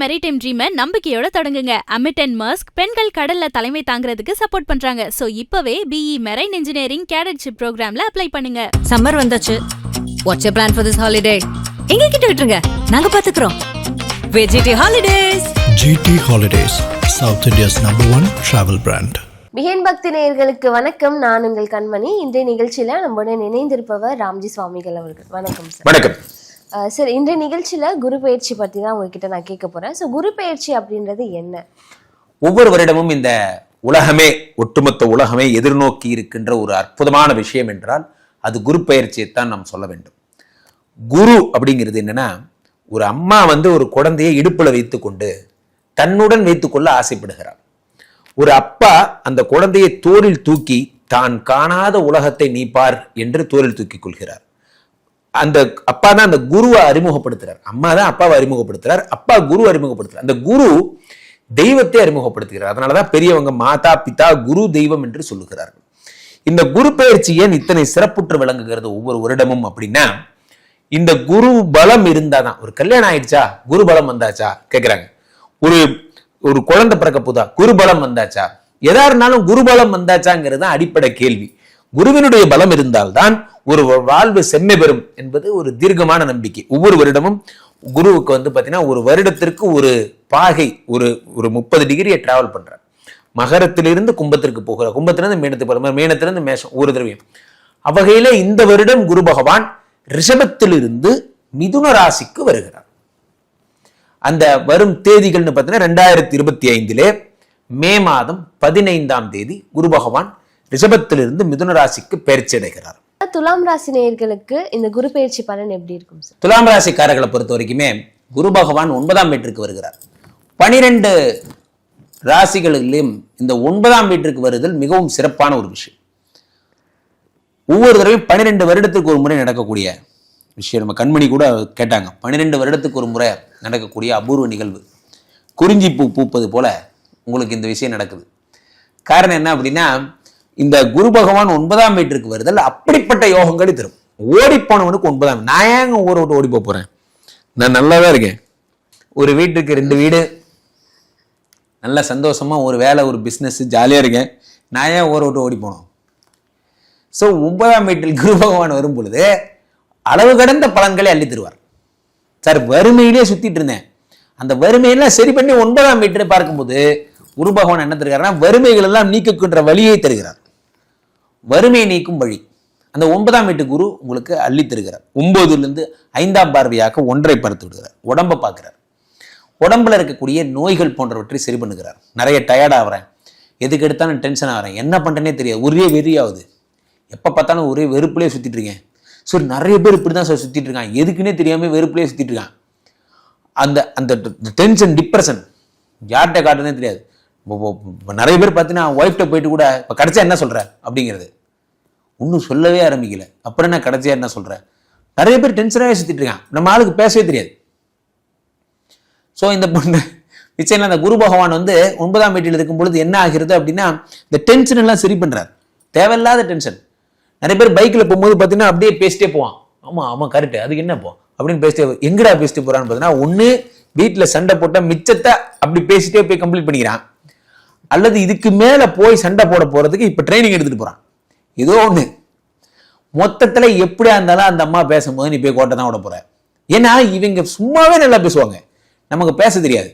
Maritime ட்ரீமை நம்பிக்கையோட தொடங்குங்க. AMET and மர்ஸ்க் பெண்கள் கடல்ல தலைமை தாங்கிறதுக்கு சப்போர்ட் பண்றாங்க. சோ இப்பவே பிஇ மெரைன் இன்ஜினியரிங் கேடட்ஷிப் ப்ரோக்ராம்ல அப்ளை பண்ணுங்க. சம்மர் வந்தாச்சு. What's you plan for this holiday எங்க கிட்ட விட்டுருங்க. நாங்க பாத்துக்கிறோம். VGT holidays GT Holidays, South India's number one travel brand. பிஹேன் பக்தி நேயர்களுக்கு வணக்கம். நான் உங்கள் கண்மணி. இன்றைய நிகழ்ச்சியில நம்முடன் இணைந்திருப்பவர் ராம்ஜி சுவாமிகள் அவர்கள். வணக்கம் சார் வணக்கம். சார் இன்றைய நிகழ்ச்சியில குரு பயிற்சி பற்றி தான் உங்ககிட்ட நான் கேட்க போறேன். ஸோ குரு பயிற்சி அப்படின்றது என்ன? ஒவ்வொரு வருடமும் இந்த உலகமே ஒட்டுமொத்த உலகமே எதிர்நோக்கி இருக்கின்ற ஒரு அற்புதமான விஷயம் என்றால் அது குரு பயிற்சியைத்தான் நாம் சொல்ல வேண்டும். குரு அப்படிங்கிறது என்னன்னா ஒரு அம்மா வந்து ஒரு குழந்தையை இடுப்பில் வைத்துக்கொண்டு தன்னுடன் வைத்துக்கொள்ள ஆசைப்படுகிறார் ஒரு அப்பா அந்த குழந்தையை தோளில் தூக்கி தான் காணாத உலகத்தை நீப்பார் என்று தோளில் தூக்கிக் கொள்கிறார். அந்த அப்பா தான் அந்த குருவை அறிமுகப்படுத்துறார். அம்மா தான் அப்பாவை அறிமுகப்படுத்துறார். அப்பா குரு அறிமுகப்படுத்துறார். அந்த குரு தெய்வத்தை அறிமுகப்படுத்துகிறார். அதனாலதான் பெரியவங்க மாதா பிதா குரு தெய்வம் என்று சொல்லுகிறார்கள். இந்த குரு பயிற்சி ஏன் இத்தனை சிறப்புற்று விளங்குகிறது ஒவ்வொரு வருடமும் அப்படின்னா இந்த குரு பலம் இருந்தாதான். ஒரு கல்யாணம் ஆயிடுச்சா? குரு பலம் வந்தாச்சா? கேட்குறாங்க ஒரு ஒரு குழந்தை பிறக்க போதா? குரு பலம் வந்தாச்சா? எதா இருந்தாலும் குரு பலம் வந்தாச்சாங்கிறது தான் அடிப்படை கேள்வி. குருவினுடைய பலம் இருந்தால்தான் ஒரு வாழ்வு செம்மை பெறும் என்பது ஒரு தீர்க்கமான நம்பிக்கை. ஒவ்வொரு வருடமும் குருவுக்கு வந்து பார்த்தீங்கன்னா ஒரு வருடத்திற்கு ஒரு பாகை ஒரு ஒரு முப்பது டிகிரியை டிராவல் பண்ணுறார் மகரத்திலிருந்து கும்பத்திற்கு போகிறார் கும்பத்திலிருந்து மீனத்துக்கு போகிற மீனத்திலிருந்து மேஷம் ஒரு திரவியம். அவ்வகையில இந்த வருடம் குரு பகவான் ரிஷபத்திலிருந்து மிதுன ராசிக்கு வருகிறார். அந்த வரும் தேதிகள்னு பார்த்தீங்கன்னா ரெண்டாயிரத்தி இருபத்தி ஐந்திலே மே மாதம் பதினைந்தாம் தேதி குரு பகவான் ரிஷபத்திலிருந்து மிதுன ராசிக்கு பயிற்சி அடைகிறார். துலாம் ராசி நேயர்களுக்கு இந்த குரு பயிற்சி பலன் எப்படி இருக்கும் சார் துலாம் ராசிக்காரர்களை பொறுத்த வரைக்குமே குரு பகவான் ஒன்பதாம் வீட்டிற்கு வருகிறார். பனிரெண்டு ராசிகளிலும் இந்த ஒன்பதாம் வீட்டிற்கு வருதல் மிகவும் சிறப்பான ஒரு விஷயம். ஒவ்வொரு தடவையும் பன்னிரெண்டு வருடத்துக்கு ஒரு முறை நடக்கக்கூடிய விஷயம். நம்ம கண்மணி கூட கேட்டாங்க பன்னிரெண்டு வருடத்துக்கு ஒரு முறை நடக்கக்கூடிய அபூர்வ நிகழ்வு. குறிஞ்சி பூ பூப்பது போல உங்களுக்கு இந்த விஷயம் நடக்குது. காரணம் என்ன அப்படின்னா இந்த குரு பகவான் ஒன்பதாம் வீட்டிற்கு வருதல் அப்படிப்பட்ட யோகங்களை தரும். ஓடி போனவனுக்கு ஒன்பதாம் நான் ஏங்க ஊரை விட்டு ஓடி போக போறேன்? நான் நல்லா தான் இருக்கேன். ஒரு வீட்டுக்கு ரெண்டு வீடு. நல்ல சந்தோஷமா ஒரு வேலை ஒரு பிஸ்னஸ் ஜாலியாக இருக்கேன். நான் ஏன் ஊரை விட்டு ஓடி போனோம்? ஸோ ஒன்பதாம் வீட்டில் குரு பகவான் வரும் பொழுது அளவு கடந்த பலன்களை அள்ளி தருவார். சார் வறுமையிலே சுத்திட்டு இருந்தேன். அந்த வறுமையெல்லாம் சரி பண்ணி ஒன்பதாம் வீட்டில் பார்க்கும்போது குரு பகவான் என்ன தருகிறார்னா வறுமைகள் எல்லாம் நீக்குகின்ற வழியை தருகிறார். வறுமை நீக்கும் வழி. அந்த ஒன்பதாம் வீட்டு குரு உங்களுக்கு அள்ளி ஒன்பதுலேருந்து ஐந்தாம் பார்வையாக ஒன்றை பார்த்து விடுகிறார். உடம்பை பார்க்குறார். உடம்புல இருக்கக்கூடிய நோய்கள் போன்றவற்றை சரி பண்ணுகிறார். நிறைய டயர்ட் ஆகிறேன் எதுக்கு எடுத்தாலும் டென்ஷன் ஆகிறேன் என்ன பண்ணுறேனே தெரியாது. ஒரே வெறியாகுது எப்போ பார்த்தாலும் ஒரே வெறுப்புலேயே சுற்றிட்டு இருக்கேன். சரி நிறைய பேர் இப்படி தான் சார் சுற்றிட்டு இருக்கான் எதுக்குன்னே தெரியாமல் வெறுப்புலேயே சுற்றிட்டு இருக்கான் அந்த அந்த டென்ஷன் டிப்ரெஷன் யார்கிட்ட காட்டுறதே தெரியாது. நிறைய பேர் பார்த்தீங்கன்னா ஒய்ஃப்ட்ட போயிட்டு கூட இப்போ கிடச்சா என்ன சொல்கிற அப்படிங்கிறது. ஒன்றும் சொல்லவே ஆரம்பிக்கல. அப்புறம் என்ன கிடச்சியா என்ன சொல்கிற நிறைய பேர் டென்ஷனாகவே சுற்றிட்டு இருக்கான் நம்ம ஆளுக்கு பேசவே தெரியாது. ஸோ இந்த பொண்ணு நிச்சயம் அந்த குரு பகவான் வந்து ஒன்பதாம் வீட்டில் இருக்கும் பொழுது என்ன ஆகிறது அப்படின்னா இந்த டென்ஷன் எல்லாம் சரி பண்ணுறாரு தேவையில்லாத டென்ஷன் நிறைய பேர் பைக்கில் போகும்போது பார்த்தீங்கன்னா அப்படியே பேசிட்டே போவான். ஆமாம் ஆமாம் கரெக்டு அதுக்கு என்ன போ? அப்படின்னு பேசிட்டே போ- எங்கடா பேசிட்டு போகிறான்னு பார்த்தீங்கன்னா ஒன்று வீட்டில் சண்டை போட்டால் மிச்சத்தை அப்படி பேசிட்டே போய் கம்ப்ளீட் பண்ணிக்கிறான். அல்லது இதுக்கு மேல போய் சண்டை போட போறதுக்கு இப்ப ட்ரைனிங் எடுத்துட்டு போறான். ஏதோ ஒண்ணு. மொத்தத்துல எப்படியா இருந்தாலும் அந்த அம்மா பேசும்போது நீ போய் கோட்டை தான் விட போற. ஏன்னா இவங்க சும்மாவே நல்லா பேசுவாங்க. நமக்கு பேச தெரியாது.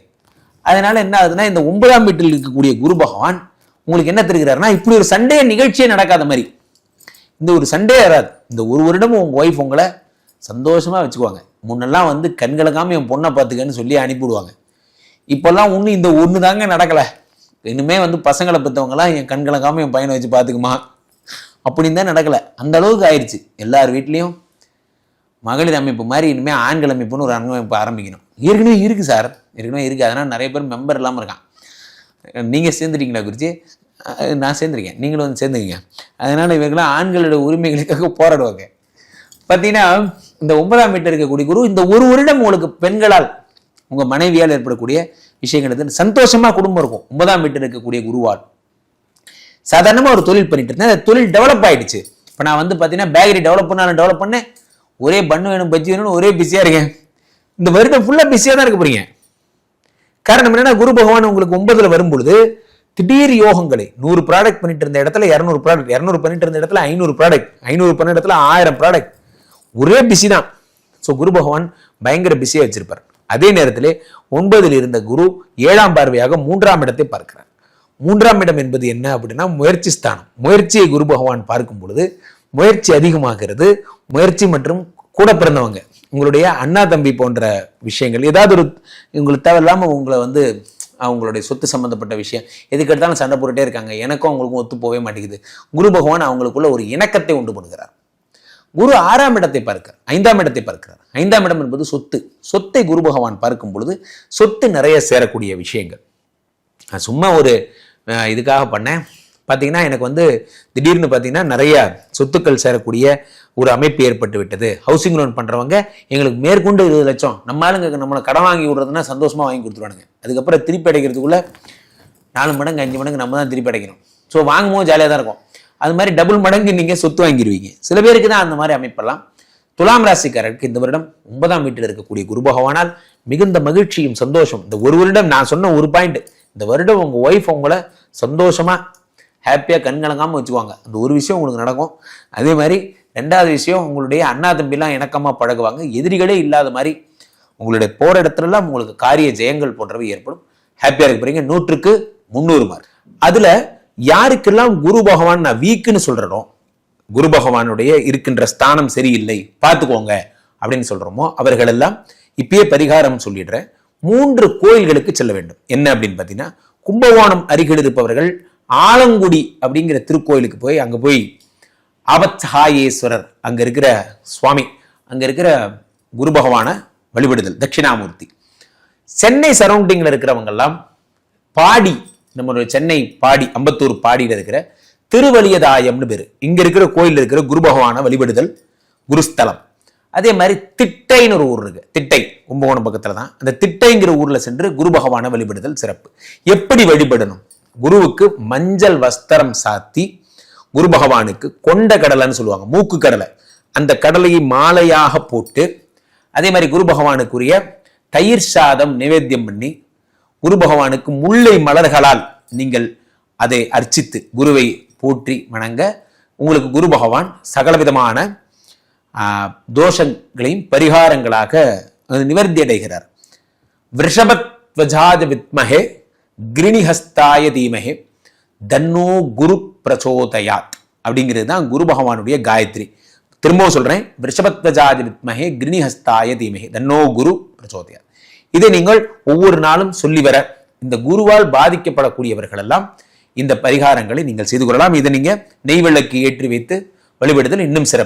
அதனால என்ன ஆகுதுன்னா இந்த ஒன்பதாம் வீட்டில் இருக்கக்கூடிய குரு பகவான் உங்களுக்கு என்ன தெரிகிறாருன்னா இப்படி ஒரு சண்டே நிகழ்ச்சியே நடக்காத மாதிரி. இந்த ஒரு சண்டே வராது. இந்த ஒரு வருடமும் உங்க ஒய்ஃப் உங்களை சந்தோஷமா வச்சுக்குவாங்க. முன்னெல்லாம் வந்து கண்கலக்காம என் பொண்ணை பார்த்துக்கன்னு சொல்லி அனுப்பிவிடுவாங்க. இப்பெல்லாம் ஒன்றும் இந்த ஒன்று தாங்க நடக்கலை. இன்னுமே வந்து பசங்களை பெற்றவங்களாம் என் கண்கலக்காம என் பையனை வச்சு பார்த்துக்குமா? அப்படின்னு தான் நடக்கலை. அந்த அளவுக்கு ஆயிடுச்சு. எல்லார் வீட்லேயும் மகளிர் அமைப்பு மாதிரி இனிமேல் ஆண்கள் அமைப்புன்னு ஒரு அமைப்பு ஆரம்பிக்கணும். ஏற்கனவே இருக்குது சார். ஏற்கனவே இருக்குது அதனால் நிறைய பேர் மெம்பர் இல்லாமல் இருக்கான். நீங்கள் சேர்ந்துட்டீங்களா குறிச்சி நான் சேர்ந்துருக்கேன். நீங்களும் வந்து சேர்ந்துக்கீங்க. அதனால் இவங்களாம் ஆண்களோட உரிமைகளுக்காக போராடுவாங்க. பார்த்தீங்கன்னா இந்த ஒன்பதாம் வீட்டில் இருக்கக்கூடிய குரு இந்த ஒரு வருடம் உங்களுக்கு பெண்களால் உங்கள் மனைவியால் ஏற்படக்கூடிய விஷயங்கள் வந்து சந்தோஷமா குடும்பம் இருக்கும். ஒன்பதாம் வீட்டில் இருக்கக்கூடிய குருவால். சாதாரணமாக ஒரு தொழில் பண்ணிட்டு இருந்தேன். அந்த தொழில் டெவலப் ஆயிடுச்சு. இப்போ நான் வந்து பார்த்தீங்கன்னா பேக்கரி டெவலப் பண்ணாலும் டெவலப் பண்ணேன். ஒரே பண்ணு வேணும் பஜ்ஜி வேணும்னு ஒரே பிஸியாக இருக்கேன். இந்த வருடம் ஃபுல்லாக பிஸியாக தான் இருக்க போறீங்க. காரணம் என்னன்னா குரு பகவான் உங்களுக்கு ஒன்பதுல வரும் பொழுது திடீர் யோகங்களை நூறு ப்ராடக்ட் பண்ணிட்டு இருந்த இடத்துல இரநூறு ப்ராடக்ட் இரநூறு பண்ணிட்டு இருந்த இடத்துல ஐநூறு ப்ராடக்ட் ஐநூறு பண்ண இடத்துல ஆயிரம் ப்ராடக்ட் ஒரே பிஸி தான். ஸோ குரு பகவான் பயங்கர பிஸியாக வச்சிருப்பார். அதே நேரத்திலே ஒன்பதில் இருந்த குரு ஏழாம் பார்வையாக மூன்றாம் இடத்தை பார்க்கிறார். மூன்றாம் இடம் என்பது என்ன அப்படின்னா முயற்சி ஸ்தானம். முயற்சியை குரு பகவான் பார்க்கும் பொழுது முயற்சி அதிகமாகிறது. முயற்சி மற்றும் கூட பிறந்தவங்க உங்களுடைய அண்ணா தம்பி போன்ற விஷயங்கள் ஏதாவது ஒரு உங்களுக்கு தேவையில்லாமல் உங்களை வந்து அவங்களுடைய சொத்து சம்பந்தப்பட்ட விஷயம் எதுக்கு எடுத்தாலும் சண்டை போட்டுட்டே இருக்காங்க. எனக்கும் அவங்களுக்கும் ஒத்து போகவே மாட்டேங்குது. குரு பகவான் அவங்களுக்குள்ள ஒரு இணக்கத்தை உண்டு பண்ணுகிறார். குரு ஆறாம் இடத்தை பார்க்கிறார் ஐந்தாம் இடத்தை பார்க்கிறார். ஐந்தாம் இடம் என்பது சொத்து. சொத்தை குரு பகவான் பார்க்கும் பொழுது சொத்து நிறைய சேரக்கூடிய விஷயங்கள். நான் சும்மா ஒரு இதுக்காக பண்ணேன். பார்த்தீங்கன்னா எனக்கு வந்து திடீர்னு பார்த்தீங்கன்னா நிறைய சொத்துக்கள் சேரக்கூடிய ஒரு அமைப்பு ஏற்பட்டு விட்டது. ஹவுசிங் லோன் பண்ணுறவங்க எங்களுக்கு மேற்கொண்டு இருபது லட்சம். நம்ம ஆளுங்க நம்மளை கடன் வாங்கி விடுறதுன்னா சந்தோஷமாக வாங்கி கொடுத்துருவானுங்க. அதுக்கப்புறம் திருப்பி அடைக்கிறதுக்குள்ளே நாலு மடங்கு அஞ்சு மடங்கு நம்ம தான் திருப்பி அடைக்கணும். ஸோ வாங்கும்போது ஜாலியாக தான் இருக்கும். அது மாதிரி டபுள் மடங்கு நீங்கள் சொத்து வாங்கிடுவீங்க சில பேருக்கு தான் அந்த மாதிரி அமைப்பெல்லாம். துலாம் ராசிக்காரருக்கு இந்த வருடம் ஒன்பதாம் வீட்டில் இருக்கக்கூடிய குரு பகவானால் மிகுந்த மகிழ்ச்சியும் சந்தோஷம். இந்த ஒரு வருடம் நான் சொன்ன ஒரு பாயிண்ட் இந்த வருடம் உங்கள் ஒய்ஃப் உங்களை சந்தோஷமாக ஹாப்பியாக கண்கலங்காமல் வச்சுக்குவாங்க. அந்த ஒரு விஷயம் உங்களுக்கு நடக்கும். அதே மாதிரி ரெண்டாவது விஷயம் உங்களுடைய அண்ணா தம்பிலாம் இணக்கமாக பழகுவாங்க. எதிரிகளே இல்லாத மாதிரி உங்களுடைய போற இடத்துலலாம் உங்களுக்கு காரிய ஜெயங்கள் போன்றவை ஏற்படும். ஹாப்பியாக இருக்க போகிறீங்க நூற்றுக்கு முந்நூறு மார்க் அதில் யாருக்கெல்லாம் குரு பகவான் நான் வீக்குன்னு சொல்றனோ குரு பகவானுடைய இருக்கின்ற ஸ்தானம் சரியில்லை பார்த்துக்கோங்க அப்படின்னு சொல்றோமோ அவர்களெல்லாம் இப்பயே பரிகாரம் சொல்லிடுறேன் மூன்று கோயில்களுக்கு செல்ல வேண்டும். என்ன அப்படின்னு பார்த்தீங்கன்னா கும்பகோணம் அருகில் இருப்பவர்கள் ஆலங்குடி அப்படிங்கிற திருக்கோயிலுக்கு போய் அங்கே போய் அவத்ஹாயேஸ்வரர் அங்கே இருக்கிற சுவாமி அங்கே இருக்கிற குரு பகவானை வழிபடுதல் தட்சிணாமூர்த்தி. சென்னை சரௌண்டிங்கில் இருக்கிறவங்க எல்லாம் பாடி நம்மளுடைய சென்னை பாடி அம்பத்தூர் பாடியில இருக்கிற திருவலியதாயம்னு பேர். இங்க இருக்கிற கோயில் இருக்கிற குரு பகவான வழிபடுதல் குருஸ்தலம். அதே மாதிரி திட்டைன்னு ஒரு ஊர் இருக்கு. திட்டை கும்பகோணம் பக்கத்துல தான். அந்த திட்டைங்கிற ஊர்ல சென்று குரு பகவான வழிபடுதல் சிறப்பு. எப்படி வழிபடணும்? குருவுக்கு மஞ்சள் வஸ்திரம் சாத்தி குரு பகவானுக்கு கொண்ட கடலைன்னு சொல்லுவாங்க மூக்கு கடலை. அந்த கடலையை மாலையாக போட்டு அதே மாதிரி குரு பகவானுக்குரிய தயிர் சாதம் நிவேத்தியம் பண்ணி குரு பகவானுக்கு முல்லை மலர்களால் நீங்கள் அதை அர்ச்சித்து குருவை போற்றி வணங்க. உங்களுக்கு குரு பகவான் சகலவிதமான தோஷங்களையும் பரிகாரங்களாக நிவர்த்தி அடைகிறார். விஷபத்வஜாத வித்மஹே கிரிணிஹஸ்தாய தீமஹே தன்னோ குரு பிரச்சோதயாத் அப்படிங்கிறது தான் குரு பகவானுடைய காயத்ரி. திரும்பவும் சொல்றேன் விஷபத்வஜாதி வித்மஹே கிரிணிஹஸ்தாய தீமஹே தன்னோ குரு பிரச்சோதயாத் இதை நீங்கள் ஒவ்வொரு நாளும் சொல்லி வர இந்த குருவால் பாதிக்கப்படக்கூடியவர்கள் எல்லாம் இந்த பரிகாரங்களை நீங்கள் செய்து கொள்ளலாம். இதை நீங்க நெய்வெள்ளக்கு ஏற்றி வைத்து வழிபடுதல் இன்னும் சிறப்பு.